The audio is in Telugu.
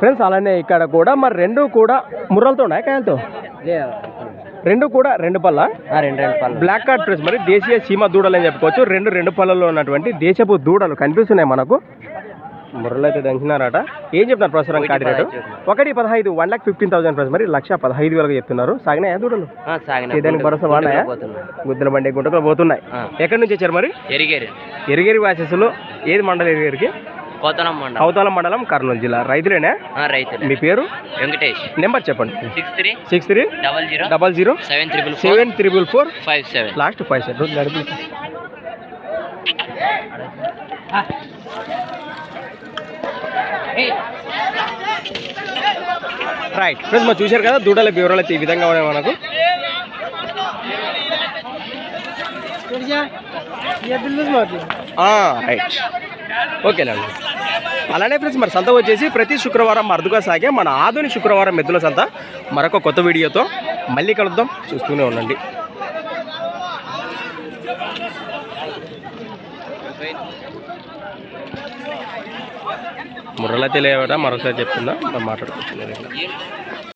ఫ్రెండ్స్ అలానే ఇక్కడ కూడా మరి రెండు కూడా ముర్రలతో ఉన్నాయి కాయలతో? రెండు కూడా రెండు పళ్ళ? రెండు రెండు పళ్ళు. బ్లాక్ కార్డ్ ప్రెస్ మరి దేశీయ సీమ దూడలు అని చెప్పుకోవచ్చు. రెండు రెండు పళ్ళలో ఉన్నటువంటి దేశపు దూడలు కనిపిస్తున్నాయి మనకు. ముర్రలు అయితే దంచినారట. ఏం చెప్తున్నారు ప్రస్తుతం కాడి రేటు ఒకటి పదహైదు one lakh fifteen thousand price మరి లక్ష పదహైదు వేలకు చెప్తున్నారు. సాగినాయా దూడలు? సేదానికి భరోసా వాడినాయా? గుద్దల బండి గుంటలో పోతున్నాయి. ఎక్కడి నుంచి వచ్చారు మరి? ఎరిగేరు. ఎరిగేరి వాసెస్లో ఏది మండలం ఎరిగేరికి? కోతలం మండలం. అవతాల మండలం కర్నూలు జిల్లా. రైతులేనా? ఆ, రైతులు. మీ పేరు? వెంకటేష్. నెంబర్ చెప్పండి. Six three six three double zero double zero seven triple four seven triple four five seven. Last five రోజు నడిపి రైట్. ఫ్రెండ్స్ మనం చూశారు కదా దూడల వివరాలు అయితే ఈ విధంగా ఉన్నాయి మనకు. రైట్. ఓకేనండి అలానే ఫ్రెండ్స్ మరి సంత వచ్చేసి ప్రతి శుక్రవారం అరుదుగా సాగే మన ఆధుని శుక్రవారం మెద్దుల సంత. మరొక కొత్త వీడియోతో మళ్ళీ కలుద్దాం. చూస్తూనే ఉండండి. మురళ తెలియవట మరొకసారి చెప్తుందా మాట్లాడుకుంటున్నాను